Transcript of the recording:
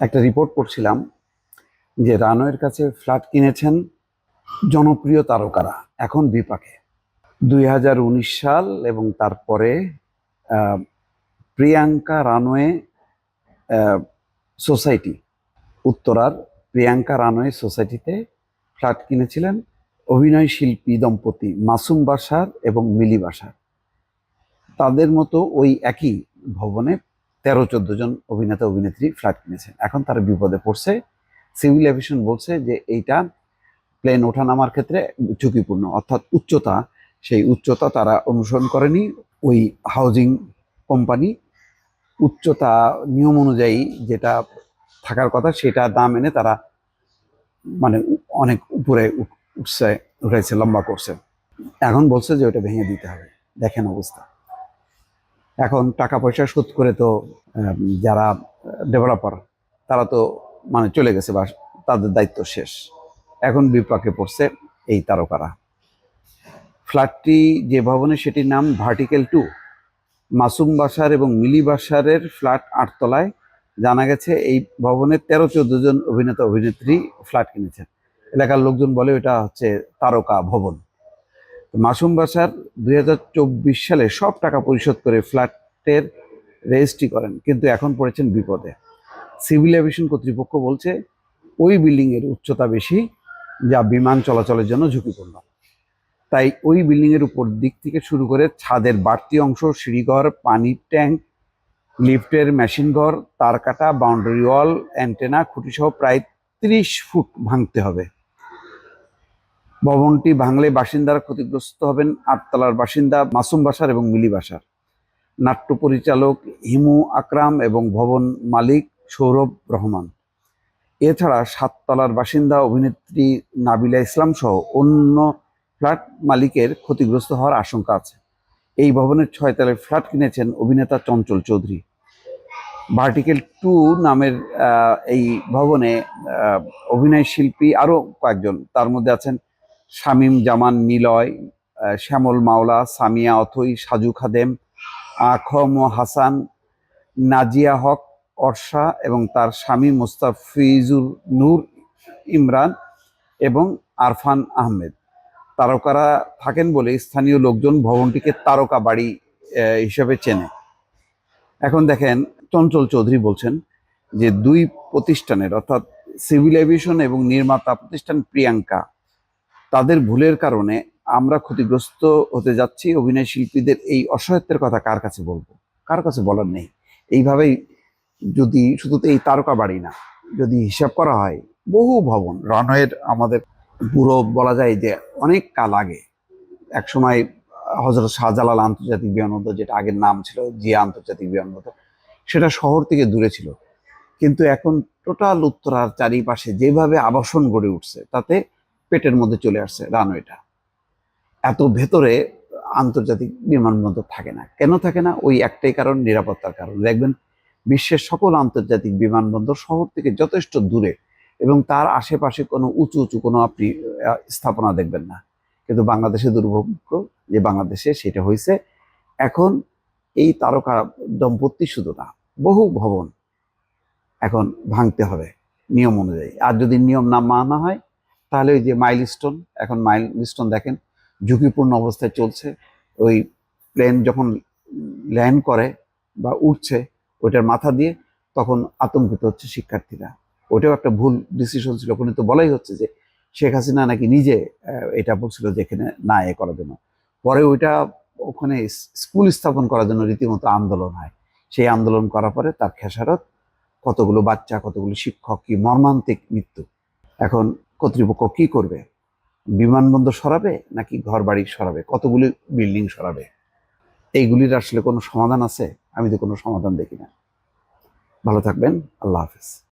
একটা রিপোর্ট করছিলাম যে রানওয়ের কাছে ফ্ল্যাট কিনেছেন জনপ্রিয় তারকারা, এখন বিপাকে। দুই হাজার উনিশ সাল এবং তারপরে প্রিয়াঙ্কা রানওয়ে সোসাইটি উত্তরার প্রিয়াঙ্কা রানওয়ে সোসাইটিতে ফ্ল্যাট কিনেছিলেন অভিনয় শিল্পী দম্পতি মাসুম বাসার এবং মিলি বাসার। তাদের মতো ওই একই ভবনে তেরো চোদ্দ জন অভিনেতা, অভিনেত্রী ফ্ল্যাট কিনেছেন এখন তারা বিপদে পড়ছে। সিভিল এভিয়েশন বলছে যে এইটা প্লেন ওঠানামার ক্ষেত্রে ঝুঁকিপূর্ণ। অর্থাৎ উচ্চতা, সেই উচ্চতা তারা অনুসরণ করেনি। ওই হাউজিং কোম্পানি উচ্চতা নিয়ম অনুযায়ী যেটা থাকার কথা সেটা দাম এনে তারা মানে অনেক উপরে উঠছে উঠাইছে লম্বা করছে। এখন বলছে যে ওটা ভেঙে দিতে হবে। দেখেন অবস্থা। এখন টাকা পয়সা শোধ করে তো যারা ডেভেলপার তারা তো মানে চলে গেছে বা তাদের দায়িত্ব শেষ। এখন বিপাকে পড়ছে এই তারকারা। ফ্ল্যাটটি যে ভবনে সেটির নাম ভার্টিক্যাল টু মাসুম বাসার এবং মিলি বাসারের ফ্ল্যাট আটতলায় জানা গেছে এই ভবনের তেরো চোদ্দ জন অভিনেতা অভিনেত্রী ফ্ল্যাট কিনেছেন। এলাকার লোকজন বলে এটা হচ্ছে তারকা ভবন। মাসুম বাসার দু হাজার চব্বিশ সালে সব টাকা পরিশোধ করে ফ্ল্যাটের রেজিস্ট্রি করেন, কিন্তু এখন পড়েছেন বিপদে। সিভিল এভিয়েশন কর্তৃপক্ষ বলছে ওই বিল্ডিং এর উচ্চতা বেশি, যা বিমান চলাচলের জন্য ঝুঁকিপূর্ণ। তাই ওই বিল্ডিং এর উপর দিক থেকে শুরু করে ছাদের বাড়তি অংশ, সিঁড়িঘর পানির ট্যাঙ্ক, লিফটের মেশিন ঘর, তার কাটা, বাউন্ডারি ওয়াল, অ্যান্টেনা খুঁটি সহ প্রায় ত্রিশ ফুট ভাঙতে হবে। ভবনটি ভাঙলে বাসিন্দারা ক্ষতিগ্রস্ত হবেন আটতলার বাসিন্দা মাসুম বাসার এবং মিলি বাসার। নাট্য পরিচালক হিমু আকরাম এবং ভবন মালিক সৌরভ রহমান। এছাড়া সাততলার বাসিন্দা অভিনেত্রী নাবিলা ইসলাম সহ অন্য ফ্ল্যাট মালিকের ক্ষতিগ্রস্ত হওয়ার আশঙ্কা আছে। এই ভবনের ছয়তলায় ফ্ল্যাট কিনেছেন অভিনেতা চঞ্চল চৌধুরী। ভার্টিক্যাল টু নামের এই ভবনে অভিনয় শিল্পী আরও কয়েকজন। তার মধ্যে আছেন শামীম জামান নিলয় শ্যামল মাওলা, সামিয়া অথই, সাজু খাদেম, আখম হাসান, নাজিয়া হক, অর্ষা এবং তার স্বামী মুস্তাফিজুর নূর ইমরান এবং আরফান আহমেদ। তারকারা থাকেন বলে স্থানীয় লোকজন ভবনটিকে তারকা বাড়ি হিসেবে চেনে। এখন দেখেন, চঞ্চল চৌধুরী বলছেন যে দুই প্রতিষ্ঠানের, অর্থাৎ সিভিল এভিয়েশন এবং নির্মাতা প্রতিষ্ঠান প্রিয়াঙ্কা তাদের ভুলের কারণে আমরা ক্ষতিগ্রস্ত হতে যাচ্ছি। অভিনয় শিল্পীদের এই অসহায়ত্বের কথা কার কাছে বলব? কার কাছে বলার নেই। এইভাবেই যদি শুধু এই তারকা বাড়ি না, যদি হিসাব করা হয়, বহু ভবন, রানওয়ের আমাদের পুরো বলা যায় যে অনেক কাল আগে। এক সময় হজরত শাহজালাল আন্তর্জাতিক বিমানবন্দর, যেটা আগের নাম ছিল, জিয়া আন্তর্জাতিক বিমানবন্দর, সেটা শহর থেকে দূরে ছিল। কিন্তু এখন টোটাল উত্তরার চারিপাশে যেভাবে আবাসন গড়ে উঠছে, তাতে পেটের মধ্যে চলে আসছে রানওয়েটা। এত ভেতরে আন্তর্জাতিক বিমানবন্দর থাকে না। কেন থাকে না? ওই একটাই কারণ, নিরাপত্তার কারণ। দেখবেন, বিশ্বের সকল আন্তর্জাতিক বিমানবন্দর শহর থেকে যথেষ্ট দূরে এবং তার আশেপাশে কোনো উঁচু উঁচু কোনো আপনি স্থাপনা দেখবেন না। কিন্তু বাংলাদেশে দুর্ভাগ্য যে বাংলাদেশে সেটা হয়েছে। এখন এই তারকা দম্পতি শুধু না, বহু ভবন এখন ভাঙতে হবে নিয়ম অনুযায়ী। আর যদি নিয়ম না মানা হয় তাহলে ওই যে মাইলস্টোন এখন মাইলস্টোন দেখেন, ঝুঁকিপূর্ণ অবস্থায় চলছে। ওই প্লেন যখন ল্যান্ড করে বা উঠছে, ওইটার মাথা দিয়ে তখন আতঙ্কিত হচ্ছে শিক্ষার্থীরা। ওটাও একটা ভুল ডিসিশন ছিল। ওখানে তো বলাই হচ্ছে যে শেখ হাসিনা নাকি নিজে এটা বলছিল যে এখানে না এ করার জন্য। পরে ওইটা ওখানে স্কুল স্থাপন করার জন্য রীতিমতো আন্দোলন হয়। সেই আন্দোলন করার পরে তার খেসারত, কতগুলো বাচ্চা, কতগুলো শিক্ষক, কি মর্মান্তিক মৃত্যু। এখন কর্তৃপক্ষ কি করবে? বিমানবন্দর সরাবে নাকি ঘর বাড়ি সরাবে? কতগুলি বিল্ডিং সরাবে? এইগুলির আসলে কোনো সমাধান আছে? আমি তো কোনো সমাধান দেখি না। ভালো থাকবেন। আল্লাহ হাফেজ।